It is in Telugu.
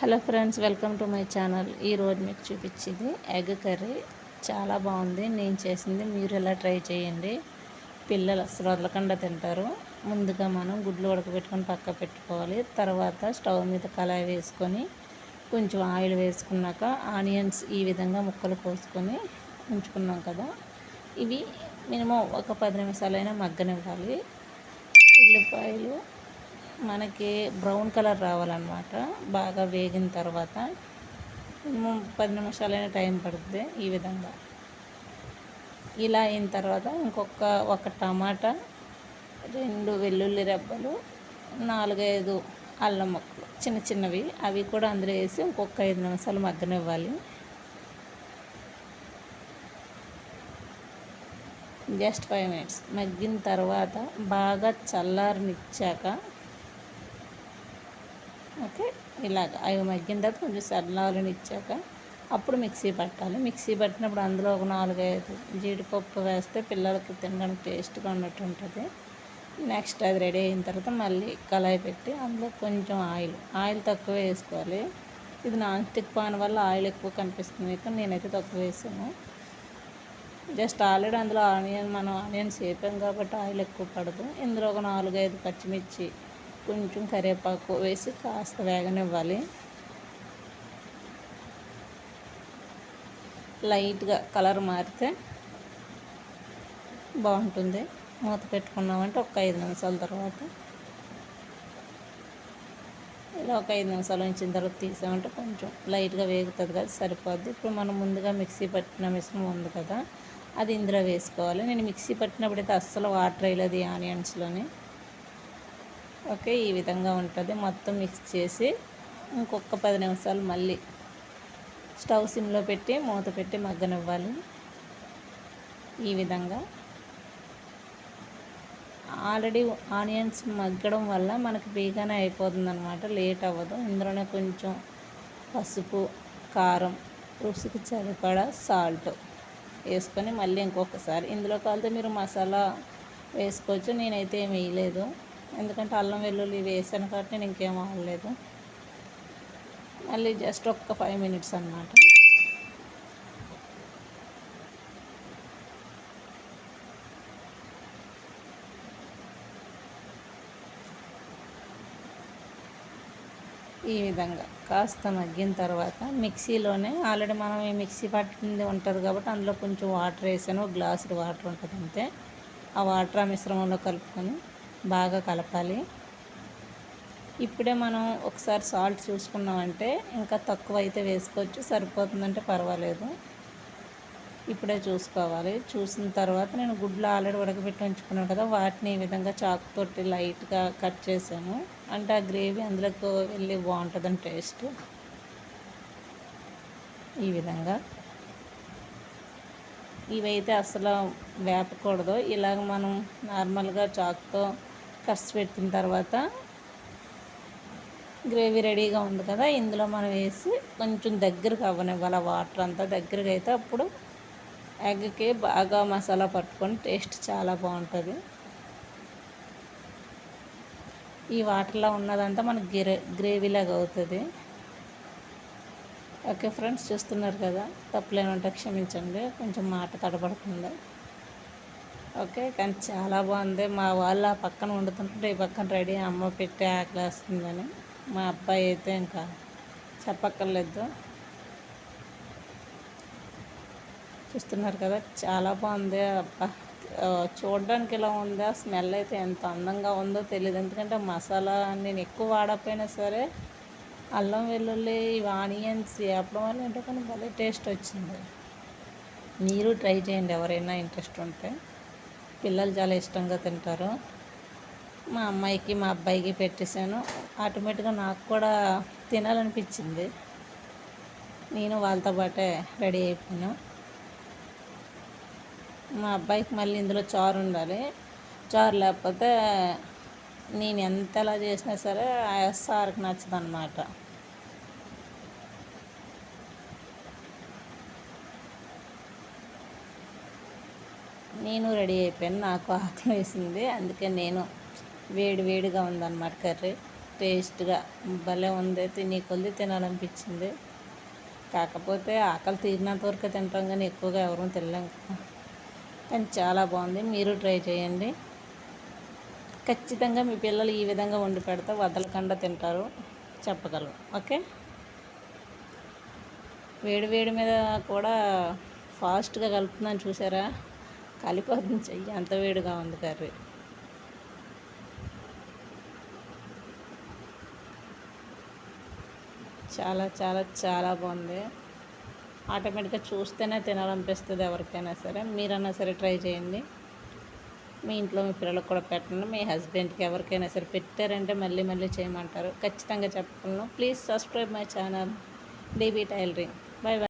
Hello friends welcome to my channel. ఈరోజు మీకు చూపించింది ఎగ్ కర్రీ. చాలా బాగుంది. నేను చేసింది మీరు ఎలా ట్రై చేయండి. పిల్లలు అసలు వదలకుండా తింటారు. ముందుగా మనం గుడ్లు ఉడకబెట్టుకొని పక్క పెట్టుకోవాలి. తర్వాత స్టవ్ మీద కళాయి వేసుకొని కొంచెం ఆయిల్ వేసుకున్నాక ఆనియన్స్ ఈ విధంగా ముక్కలు కోసుకొని ఉంచుకున్నాం కదా. ఇవి మినిమం ఒక పది నిమిషాలైనా మగ్గనివ్వాలి. ఉల్లిపాయలు మనకి బ్రౌన్ కలర్ రావాలన్నమాట. బాగా వేగిన తర్వాత పది నిమిషాలైనా టైం పడుతుంది ఈ విధంగా. ఇలా అయిన తర్వాత ఇంకొక ఒక టమాటా రెండు వెల్లుల్లి రెబ్బలు నాలుగైదు అల్లం మొక్కలు చిన్న చిన్నవి. అవి కూడా అందులో వేసి ఇంకొక ఐదు నిమిషాలు మగ్గనివ్వాలి. Just five minutes. మగ్గిన తర్వాత బాగా చల్లారనిచ్చాక ఓకే. ఇలాగ అవి మగ్గిన తర్వాత కొంచెం చల్లారని ఇచ్చాక అప్పుడు మిక్సీ పట్టాలి. మిక్సీ పట్టినప్పుడు అందులో ఒక నాలుగైదు జీడిపప్పు వేస్తే పిల్లలకి తినడానికి టేస్ట్గా ఉన్నట్టు ఉంటుంది. నెక్స్ట్ అది రెడీ అయిన తర్వాత మళ్ళీ కళాయి పెట్టి అందులో కొంచెం ఆయిల్ ఆయిల్ తక్కువ వేసుకోవాలి. ఇది నాన్ స్టిక్ పాన్ వల్ల ఆయిల్ ఎక్కువ కనిపిస్తుంది. కానీ నేనైతే తక్కువ వేసాను. జస్ట్ ఆల్రెడీ అందులో ఆనియన్ మనం ఆనియన్స్ వేపాం కాబట్టి ఆయిల్ ఎక్కువ పడదు. ఇందులో ఒక నాలుగైదు పచ్చిమిర్చి కొంచెం కరివేపాకు వేసి కాస్త వేగనివ్వాలి. లైట్గా కలర్ మారితే బాగుంటుంది. మూత పెట్టుకున్నామంటే ఒక ఐదు నిమిషాల తర్వాత. ఇలా ఒక ఐదు నిమిషాలు ఉంచిన తర్వాత తీసామంటే కొంచెం లైట్గా వేగుతుంది కదా సరిపోద్ది. ఇప్పుడు మనం ముందుగా మిక్సీ పట్టిన మిశ్రమం ఉంది కదా అది ఇందులో వేసుకోవాలి. నేను మిక్సీ పట్టినప్పుడైతే అస్సలు వాటర్ వేయలేదు ఆనియన్స్లోని. ఓకే ఈ విధంగా ఉంటుంది. మొత్తం మిక్స్ చేసి ఇంకొక పది నిమిషాలు మళ్ళీ స్టవ్ సిమ్లో పెట్టి మూత పెట్టి మగ్గనివ్వాలి. ఈ విధంగా. ఆల్రెడీ ఆనియన్స్ మగ్గడం వల్ల మనకి బీగానే అయిపోతుంది అనమాట లేట్ అవ్వదు. ఇందులోనే కొంచెం పసుపు కారం రుచికి సరిపడా సాల్ట్ వేసుకొని మళ్ళీ ఇంకొకసారి. ఇందులో కలితే మీరు మసాలా వేసుకోవచ్చు నేనైతే ఏమి వేయలేదు. ఎందుకంటే అల్లం వెల్లుల్లి వేసాను కాబట్టి నేను ఇంకేం అవ్వలేదు మళ్ళీ జస్ట్ ఒక్క ఫైవ్ మినిట్స్ అన్నమాట. ఈ విధంగా కాస్త మగ్గిన తర్వాత మిక్సీలోనే ఆల్రెడీ మనం ఈ మిక్సీ పట్టింది ఉంటుంది కాబట్టి అందులో కొంచెం వాటర్ వేసాను. గ్లాసుడు వాటర్ ఉంటుంది అంతే. ఆ వాటర్ ఆ మిశ్రమంలో కలుపుకొని బాగా కలపాలి. ఇప్పుడే మనం ఒకసారి సాల్ట్ చూసుకున్నామంటే ఇంకా తక్కువ అయితే వేసుకోవచ్చు సరిపోతుందంటే పర్వాలేదు. ఇప్పుడే చూసుకోవాలి. చూసిన తర్వాత నేను గుడ్లు ఆల్రెడీ ఉడకబెట్టి ఉంచుకున్నాను కదా వాటిని ఈ విధంగా చాకుతోటి లైట్గా కట్ చేశాను. అంటే ఆ గ్రేవీ అందులోకి వెళ్ళి బాగుంటుందని టేస్ట్. ఈ విధంగా. ఇవైతే అసలు వేపకూడదు. ఇలాగ మనం నార్మల్గా చాకుతో కట్స్ పెట్టిన తర్వాత గ్రేవీ రెడీగా ఉంది కదా ఇందులో మనం వేసి కొంచెం దగ్గరకు అవ్వనివ్వాలి వాటర్ అంతా. దగ్గరకు అయితే అప్పుడు ఎగ్కి బాగా మసాలా పట్టుకొని టేస్ట్ చాలా బాగుంటుంది. ఈ వాటర్లో ఉన్నదంతా మనకి గ్రే గ్రేవీలాగా అవుతుంది. ఓకే ఫ్రెండ్స్ చూస్తున్నారు కదా? తప్పులేనంటే క్షమించండి. కొంచెం మాట తడబడుతుంది ఓకే కానీ చాలా బాగుంది. మా వాళ్ళు ఆ పక్కన వండుతుంటే ఈ పక్కన రెడీ అమ్మ పెట్టి ఆకలేస్తుందని మా అబ్బాయి అయితే ఇంకా చెప్పక్కర్లేదు. చూస్తున్నారు కదా చాలా బాగుంది. అబ్బా చూడడానికి ఇలా ఉంది? ఆ స్మెల్ అయితే ఎంత అందంగా ఉందో తెలియదు ఎందుకంటే మసాలా నేను ఎక్కువ వాడకపోయినా సరే అల్లం వెల్లుల్లి ఇవి ఆనియన్స్ వేపడం వల్ల ఏంటో కానీ భలే టేస్ట్ వచ్చింది. మీరు ట్రై చేయండి ఎవరైనా ఇంట్రెస్ట్ ఉంటే. పిల్లలు చాలా ఇష్టంగా తింటారు. మా అమ్మాయికి మా అబ్బాయికి పెట్టేశాను. ఆటోమేటిక్గా నాకు కూడా తినాలనిపించింది. నేను వాళ్ళతో పాటే రెడీ అయిపోయాను. మా అబ్బాయికి మళ్ళీ ఇందులో చారు ఉండాలి. చారు లేకపోతే నేను ఎంతలా చేసినా సరే ఆ సార్కి నచ్చదన్నమాట. నేను రెడీ అయిపోయాను. నాకు ఆకలి వేసింది. అందుకే నేను వేడి వేడిగా ఉందన్నమాట కర్రీ. టేస్ట్గా భలే ఉంది. తిని కొద్ది తినాలనిపించింది. కాకపోతే ఆకలి తీరినంత వరకు తింటాం కానీ ఎక్కువగా ఎవరూ తినలేం కానీ చాలా బాగుంది. మీరు ట్రై చేయండి. ఖచ్చితంగా మీ పిల్లలు ఈ విధంగా వండి పెడితే వదలకుండా తింటారు. చెప్పగలరు ఓకే? వేడి వేడి మీద కూడా ఫాస్ట్గా కలుపుతున్నాను చూసారా? కలిపోతుంది చెయ్యి. అంత వేడిగా ఉంది కర్రీ. చాలా చాలా చాలా బాగుంది. ఆటోమేటిక్గా చూస్తేనే తినాలనిపిస్తుంది ఎవరికైనా సరే. మీరన్నా సరే ట్రై చేయండి. మీ ఇంట్లో మీ పిల్లలకు కూడా పెట్టండి. మీ హస్బెండ్కి ఎవరికైనా సరే పెట్టారంటే మళ్ళీ మళ్ళీ చేయమంటారు. ఖచ్చితంగా చెప్పగలను. Please subscribe my channel. DB tailoring. Bye bye